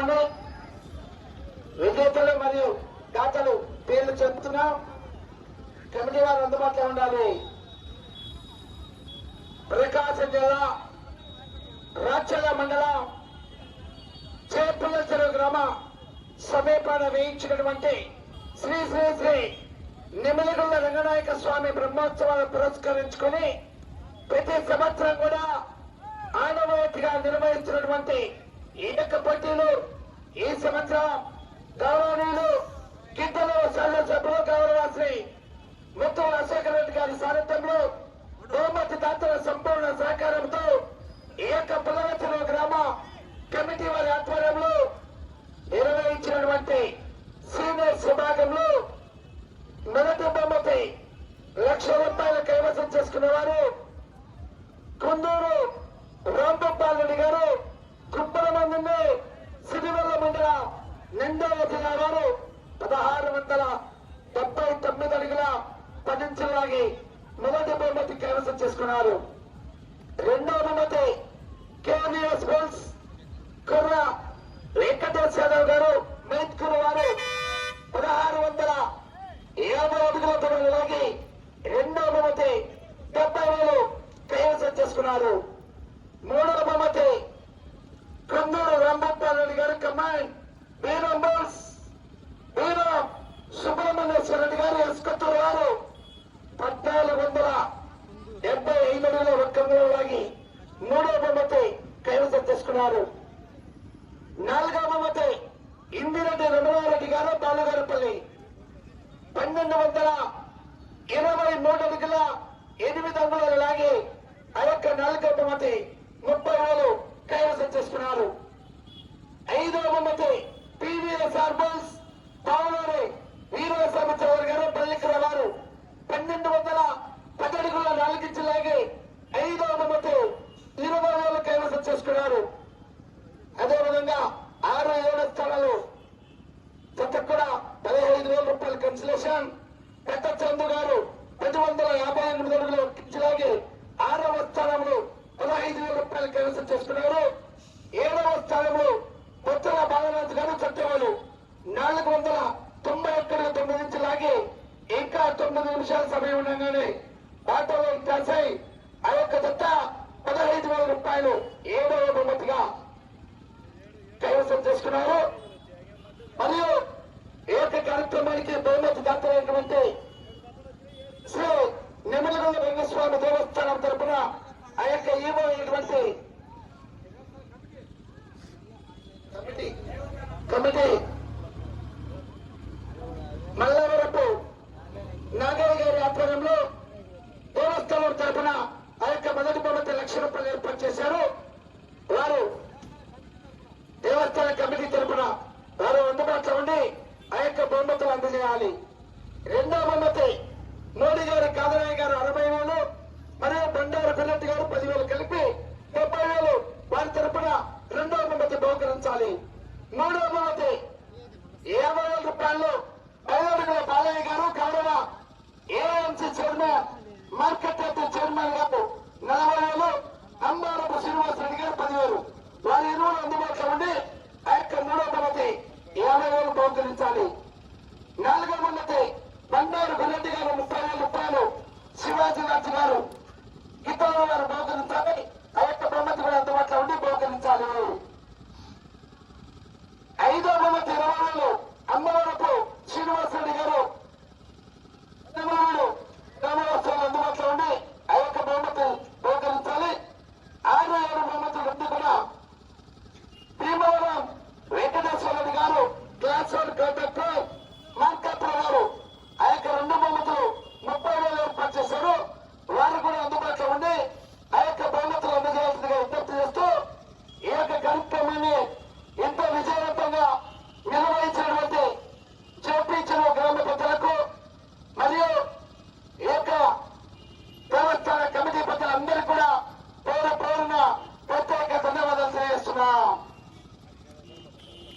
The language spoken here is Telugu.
తెలియజేస్తున్నామని విజేతలు మరియు దాతలు పేర్లు చెబుతున్నాం కమిటీ వారు అందుబాటులో ఉండాలి. ప్రకాశం జిల్లా రాచల్ల మండలం చేపల చెరువు గ్రామ సమీపాన వేయించినటువంటి శ్రీ శ్రీ శ్రీ నిమిలిగుళ్ళ రంగనాయక స్వామి బ్రహ్మోత్సవాలు పురస్కరించుకొని ప్రతి సంవత్సరం కూడా ఆనవాయితీగా నిర్వహిస్తున్నటువంటి ఈ యొక్క పోటీలు ఈ సంవత్సరం గౌరవనీయులు గిద్దలు శాసనసభ్యులు గౌరవశ్రీ ముత్తూరు ముత్తు రెడ్డి గారి సారథ్యంలో బహుమతి దాతల సంపూర్ణ సహకారంతో ఈ యొక్క పుల్లవచన గ్రామ కమిటీ వారి ఆధ్వర్యంలో నిర్వహించినటువంటి సీనియర్స్ విభాగంలో మొదటి బహుమతి లక్ష రూపాయలు కైవసం చేసుకున్న వారు కుందూరు రాంగోపాల్ గారు రెండవ జిల్లా వారు పదహారు వందల డెబ్బై తొమ్మిది అడుగుల పదించలాగి మొదటి బహుమతి కైవసం చేసుకున్నారు. రెండో బహుమతి కేవీఎస్ బోల్స్ కుర్ర వెంకటేశ్ యాదవ్ గారు మైత్కూరు వారు. పదహారు వందల యాభై అడుగుల తొమ్మిదిలోకి రెండో బహుమతి డెబ్బై వేలు కైవసం చేసుకున్నారు. మూడవ బహుమతి కొందూరు రాంభట్టారెడ్డి గారు కమాండ్. వీరం బోల్స్ వీరం సుబ్రహ్మణ్యేశ్వర రెడ్డి గారు వారు పద్నాలుగు వందల డెబ్బై ఐదులో ఒక లాగి మూడో బహుమతి కైవసం చేసుకున్నారు. నాలుగో బహుమతి ఇందిరెడ్డి రమణారెడ్డి గారు బాలగారిపల్లి. పన్నెండు వందల ఇరవై మూడు అడుగుల ఎనిమిది అంగుళాలు లాగి ఆ యొక్క నాలుగో బహుమతి ముప్పై వేలు కైవసం చేసుకున్నారు. ఐదో బహుమతి పివిఎస్ ఆర్బల్స్ పావులూరి వీరస్వామి గారు పల్లికర వారు పన్నెండు వందల పదడుగుల నాలుగించి లాగి ఐదవ బహుమతి ఇరవై వేలు కైవసం చేసుకున్నారు. అదేవిధంగా ఆరు ఏడు స్థలాలు జత కూడా పదిహేను వేల రూపాయల కన్సలేషన్ పెద్ద చందు గారు పది వందల యాభై ఎనిమిది అడుగులు కించిలాగి ఆరవ స్థానంలో పదహైదు వేల రూపాయలు కైవసం చేసుకున్నారు ఏడవ స్థానంలో ఉత్తర బాలరాజు గారు చట్టవాళ్ళు నాలుగు వందల తొంభై ఒక్కడికి తొమ్మిది నుంచి లాగి ఇంకా తొమ్మిది నిమిషాల సమయం ఉండగానే ఆటోలో కాసై ఆ యొక్క జత పదహైదు వేల రూపాయలు ఏడవ బహుమతిగా కైవసం చేసుకున్నారు. మరియు ఈ యొక్క కార్యక్రమానికి బహుమతి దాతలైనటువంటి శ్రీ నిమ్మలగొండ రంగస్వామి దేవస్థానం తరపున ఆ యొక్క ఈవో అయినటువంటి కమిటీ కమిటీ మల్లవరపు నాగయ్య గారి ఆధ్వర్యంలో దేవస్థానం తరపున ఆ యొక్క మొదటి బహుమతి లక్ష రూపాయలు ఏర్పాటు చేశారు వారు దేవస్థాన కమిటీ తరపున వారు అందుబాటులో ఉండి ఆ యొక్క బహుమతులు అందజేయాలి. రెండో బహుమతి మోడీ గారు కాదరాయ గారు అరవై వేలు మరియు బండారు పిల్లటి గారు పదివేలు